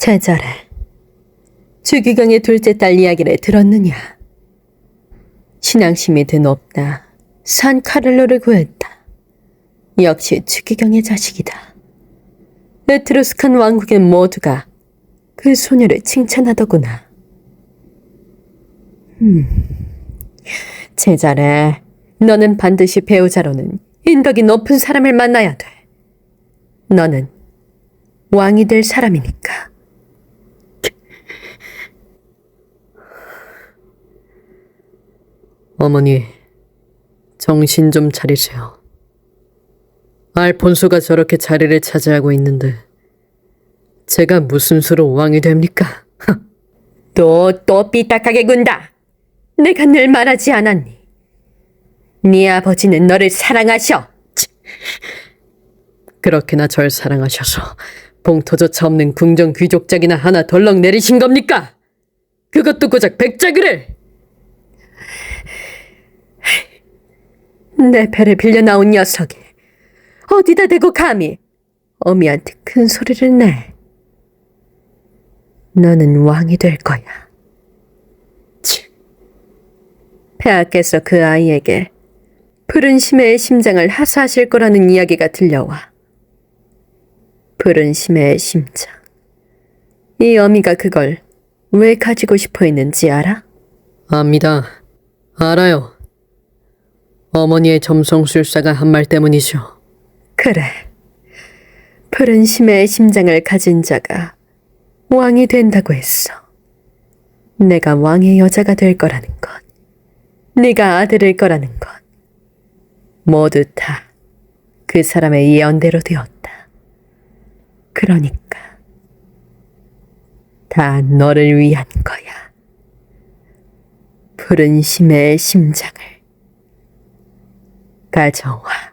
제자래. 주기경의 둘째 딸 이야기를 들었느냐? 신앙심이 든 없다. 산 카를로를 구했다. 역시 주기경의 자식이다. 에트루스칸 왕국의 모두가 그 소녀를 칭찬하더구나. 음, 제자래. 너는 반드시 배우자로는 인덕이 높은 사람을 만나야 돼. 너는 왕이 될 사람이니까. 어머니, 정신 좀 차리세요. 알폰소가 저렇게 자리를 차지하고 있는데 제가 무슨 수로 왕이 됩니까? 또, 또 삐딱하게 군다. 내가 늘 말하지 않았니? 네 아버지는 너를 사랑하셔. 그렇게나 절 사랑하셔서 봉토조차 없는 궁정 귀족작이나 하나 덜렁 내리신 겁니까? 그것도 고작 백작을! 내 배를 빌려 나온 녀석이 어디다 대고 감히 어미한테 큰 소리를 내. 너는 왕이 될 거야. 치. 폐하께서 그 아이에게 푸른 심해의 심장을 하사하실 거라는 이야기가 들려와. 푸른 심해의 심장. 이 어미가 그걸 왜 가지고 싶어 했는지 알아? 압니다. 알아요. 어머니의 점성술사가 한 말 때문이죠. 그래. 푸른 심해의 심장을 가진 자가 왕이 된다고 했어. 내가 왕의 여자가 될 거라는 것, 네가 아들일 거라는 것, 모두 다 그 사람의 예언대로 되었다. 그러니까 다 너를 위한 거야. 푸른 심해의 심장을 가져와.